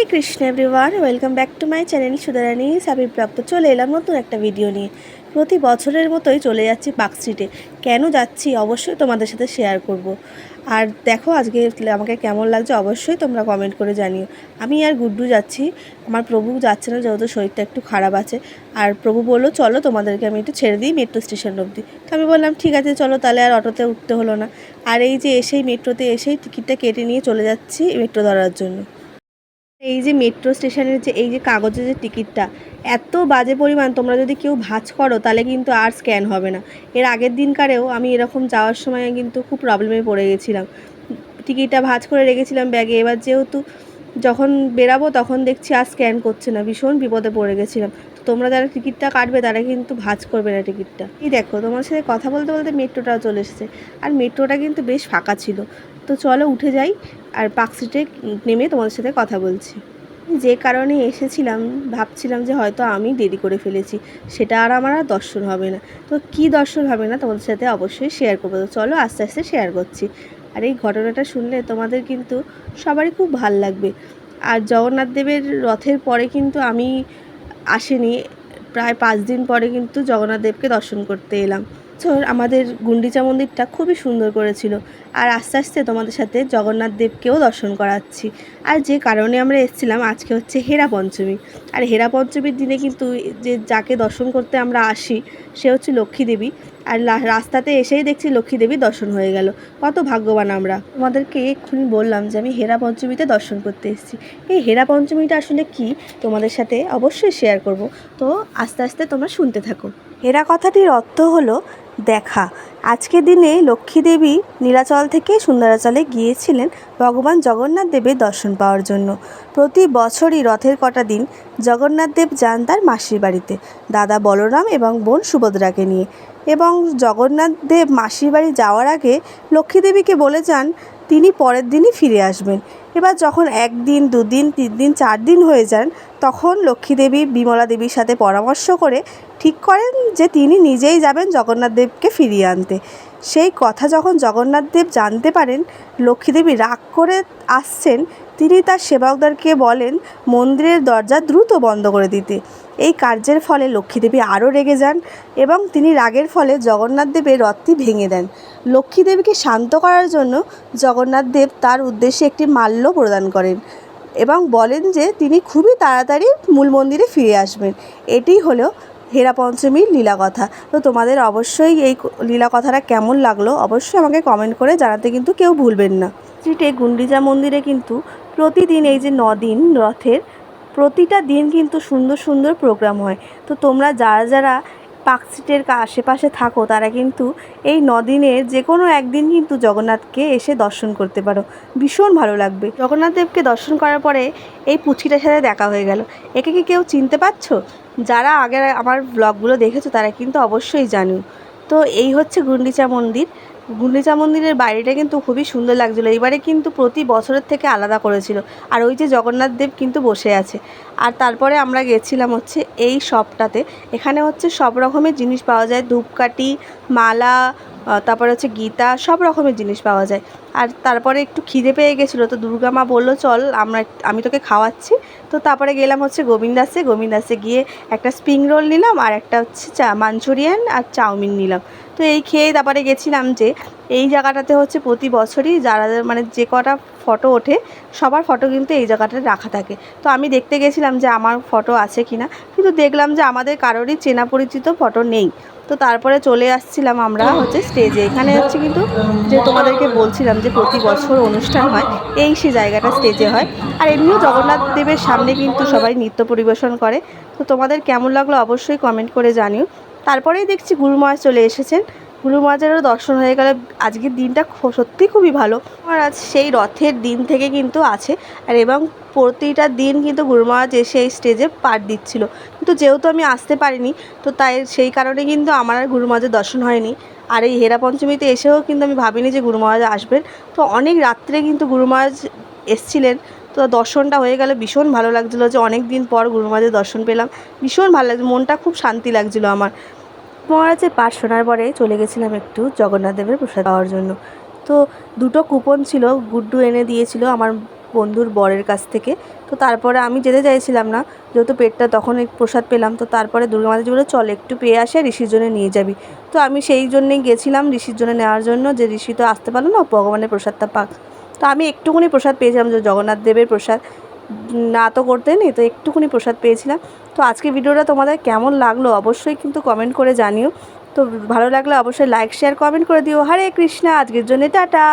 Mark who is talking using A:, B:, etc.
A: Hare Krishna everyone welcome back to my channel সুদারানি সাবি প্রাপ্ত চলে এলাম নতুন একটা ভিডিও নিয়ে। প্রতি বছরের মতোই চলে যাচ্ছি পার্ক স্ট্রিটে কেন যাচ্ছি? অবশ্যই তোমাদের সাথে শেয়ার করব। আর দেখো আজকে আমাকে কেমন লাগছে অবশ্যই তোমরা কমেন্ট করে জানিও। আমি আর গুড্ডু যাচ্ছি। আমার প্রভু যাচ্ছে না, যেহেতু শরীরটা একটু খারাপ আছে। আর প্রভু বলল, চলো তোমাদেরকে আমি একটু ছেড়ে দিই মেট্রো স্টেশন অবধি। তো আমি বললাম, ঠিক আছে, চলো তাহলে আর অটোতে উঠতে হলো না। আর এই যে এসেই মেট্রোতে এসেই টিকিটটা কেটে নিয়ে চলে যাচ্ছি মেট্রো ধরার জন্য। এই যে মেট্রো স্টেশনের যে, এই যে কাগজের যে টিকিটটা এত বাজে পরিমাণ, তোমরা যদি কেউ ভাজ করো, তাহলে কিন্তু আর স্ক্যান হবে না। এর আগের দিনকারেও আমি এরকম যাওয়ার সময় কিন্তু খুব প্রবলেমে পড়ে গেছিলাম। টিকিটটা ভাঁজ করে রেখেছিলাম ব্যাগে এবার যেহেতু যখন বেরাবো, তখন দেখছি আর স্ক্যান করছে না। ভীষণ বিপদে পড়ে গেছিলাম। তো তোমরা যারা টিকিটটা কাটবে, তারা কিন্তু ভাঁজ করবে না টিকিটটা এই দেখো তোমার সাথে কথা বলতে বলতে মেট্রোটাও চলে এসেছে। আর মেট্রোটা কিন্তু বেশ ফাঁকা ছিল। তো চলো উঠে যাই আর পার্ক স্ট্রিটে নেমে তোমাদের সাথে কথা বলছি। যে কারণে এসেছিলাম, ভাবছিলাম যে হয়তো আমি দেরি করে ফেলেছি, সেটা আর আমার আর দর্শন হবে না। তো কি দর্শন হবে না তোমাদের সাথে অবশ্যই শেয়ার করব। তো চলো আস্তে আস্তে শেয়ার করছি। আর এই ঘটনাটা শুনলে তোমাদের কিন্তু সবারই খুব ভালো লাগবে। আর জগন্নাথ দেবের রথের পরে কিন্তু আমি আসিনি। প্রায় পাঁচ দিন পরে কিন্তু জগন্নাথ দেবকে দর্শন করতে এলাম। বছর আমাদের গুন্ডিচা মন্দিরটা খুবই সুন্দর করেছিল। আর আস্তে আস্তে তোমাদের সাথে জগন্নাথ দেবকেও দর্শন করাচ্ছি। আর যে কারণে আমরা এসেছিলাম আজকে হচ্ছে হেরা পঞ্চমী। আর হেরা পঞ্চমীর দিনে কিন্তু যে যাকে দর্শন করতে আমরা আসি, সে হচ্ছে লক্ষ্মী দেবী। আর রাস্তাতে এসেই দেখছি লক্ষ্মী দেবী দর্শন হয়ে গেল। কত ভাগ্যবান আমরা। তোমাদেরকে এক্ষুনি বললাম যে আমি হেরা পঞ্চমীতে দর্শন করতে এসেছি। এই হেরা পঞ্চমীটা আসলে কি তোমাদের সাথে অবশ্যই শেয়ার করব। তো আস্তে আস্তে তোমরা শুনতে থাকো। হেরা কথাটির অর্থ হলো দেখা। আজকের দিনে লক্ষ্মী দেবী নীলাচল থেকে সুন্দরাচলে গিয়েছিলেন ভগবান জগন্নাথ দেবের দর্শন পাওয়ার জন্য। প্রতি বছরই রথের কটা দিন জগন্নাথ দেব যান তার মাসির বাড়িতে, দাদা বলরাম এবং বোন সুভদ্রাকে নিয়ে। এবং জগন্নাথ দেব মাসির বাড়ি যাওয়ার আগে লক্ষ্মী দেবীকে বলে যান তিনি পরের দিনই ফিরে আসবেন। এবার যখন একদিন, দুদিন তিন দিন চার দিন হয়ে যান, তখন লক্ষ্মী দেবী বিমলা দেবীর সাথে পরামর্শ করে ঠিক করেন যে তিনি নিজেই যাবেন জগন্নাথ দেবকে ফিরিয়ে আনতে। সেই কথা যখন জগন্নাথ দেব জানতে পারেন, লক্ষ্মীদেবী রাগ করে আসছেন তিনি তার সেবকদেরকে বলেন, মন্দিরের দরজা দ্রুত বন্ধ করে দিতে। এই কার্যের ফলে লক্ষ্মীদেবী আরও রেগে যান এবং তিনি রাগের ফলে জগন্নাথ দেবের রথটি ভেঙে দেন। লক্ষ্মীদেবীকে শান্ত করার জন্য জগন্নাথ দেব তার উদ্দেশ্যে একটি মাল্য প্রদান করেন এবং বলেন যে তিনি খুবই তাড়াতাড়ি মূল মন্দিরে ফিরে আসবেন। এটি হলো হেরা পঞ্চমীর লীলা কথা। তো তোমাদের অবশ্যই এই ক- লীলা কথাটা কেমন লাগল? অবশ্যই আমাকে কমেন্ট করে জানাতে কিন্তু কেউ ভুলবেন না। স্ট্রিটে গুন্ডিজা মন্দিরে কিন্তু প্রতিদিন এই যে দিন রথের, প্রতিটা দিন কিন্তু সুন্দর সুন্দর প্রোগ্রাম হয়। তো তোমরা যারা যারা কা- আশেপাশে থাকো, তারা কিন্তু এই দিনের যে কোনো একদিন কিন্তু জগন্নাথকে এসে দর্শন করতে পারো। ভীষণ ভালো লাগবে। জগন্নাথ দেবকে দর্শন করার পরে এই পুচিটার সাথে দেখা হয়ে গেল। একে কি কেউ চিনতে পারছ? যারা আগে আমার ব্লগগুলো দেখেছ, তারা কিন্তু অবশ্যই জানো। তো এই হচ্ছে গুন্ডিচা মন্দির। গুন্ডিচা মন্দিরের বাইরেটা কিন্তু খুবই সুন্দর লাগছিল। এবারে কিন্তু প্রতি বছরের থেকে আলাদা করেছিল। আর ওই যে জগন্নাথ দেব কিন্তু বসে আছে। আর তারপরে আমরা গেছিলাম হচ্ছে এই শপটাতে। এখানে হচ্ছে সব রকমের জিনিস পাওয়া যায়। ধূপকাঠি, মালা তারপরে হচ্ছে গীতা, সব রকমের জিনিস পাওয়া যায়। আর তারপরে একটু খিদে পেয়ে গেছিল। তো দুর্গা মা বলল, চল, আমরা আমি তোকে খাওয়াচ্ছি। তো তারপরে গেলাম হচ্ছে গোবিন্দাসে। গোবিন্দাসে গিয়ে একটা স্প্রিং রোল নিলাম আর একটা হচ্ছে চা, মাঞ্চুরিয়ান আর চাউমিন নিলাম। তো এই খেয়ে তারপরে গেছিলাম যে এই জায়গাটাতে হচ্ছে প্রতি বছরই যারা মানে যে কটা ফটো ওঠে, সবার ফটো কিন্তু এই জায়গাটাতে রাখা থাকে। তো আমি দেখতে গেছিলাম যে আমার ফটো আছে কি না কিন্তু দেখলাম যে আমাদের কারোরই চেনা পরিচিত ফটো নেই। তো তারপরে চলে আসছিলাম আমরা হচ্ছে স্টেজে এখানে হচ্ছে কিন্তু যে তোমাদেরকে বলছিলাম যে প্রতি বছর অনুষ্ঠান হয়, এই সে জায়গাটা স্টেজে হয়। আর এমনিও জগন্নাথ দেবের সামনে কিন্তু সবাই নৃত্য পরিবেশন করে। তো তোমাদের কেমন লাগল অবশ্যই কমেন্ট করে জানিও। তারপরেই দেখছি গুরু চলে এসেছেন। গুরু মহারাজেরও দর্শন হয়ে গেলে। আজকের দিনটা সত্যিই খুবই ভালো। মহারাজ সেই রথের দিন থেকে কিন্তু আছে। আর এবং প্রতিটা দিন কিন্তু গুরু মহারাজ এসে এই স্টেজে পাঠ দিচ্ছিল। কিন্তু যেহেতু আমি আসতে পারিনি, তো তাই সেই কারণে কিন্তু আমার আর গুরু দর্শন হয়নি। আর এই হেরা পঞ্চমীতে এসেও কিন্তু আমি ভাবিনি যে গুরু মহারাজ আসবেন। তো অনেক রাত্রে কিন্তু গুরু মহারাজ এসছিলেন। তো দর্শনটা হয়ে গেলে। ভীষণ ভালো লাগছিল যে অনেক দিন পর গুরু মহারাজের দর্শন পেলাম। ভীষণ ভালো লাগছে। মনটা খুব শান্তি লাগছিল আমার। মহারাজের পাঠ শোনার পরে চলে গেছিলাম একটু জগন্নাথ দেবের প্রসাদ পাওয়ার জন্য। তো দুটো কুপন ছিল, গুড্ডু এনে দিয়েছিল আমার বন্ধুর বরের কাছ থেকে। তো তারপরে আমি যেতে চাইছিলাম না, যেহেতু পেটটা তখন প্রসাদ পেলাম, তো তারপরে দুর্গা মাতাজি বলে, চল, একটু পেয়ে আসে ঋষির জন্য নিয়ে যাবি। তো আমি সেই জন্যেই গেছিলাম ঋষির জন্য নেওয়ার জন্য, যে ঋষি তো আসতে পারল না, ভগবানের প্রসাদটা পাক। তো আমি একটুখানি প্রসাদ পেয়েছিলাম, যে জগন্নাথ দেবের প্রসাদ। না তো করতে নেই, তো একটুখানি প্রসাদ পেয়েছিলাম। তো আজকে ভিডিওটা তোমাদের কেমন লাগল অবশ্যই কিন্তু কমেন্ট করে জানিও। তো ভালো লাগলে অবশ্যই লাইক শেয়ার কমেন্ট করে দিও। হরে কৃষ্ণা, আজকের জন্য টাটা।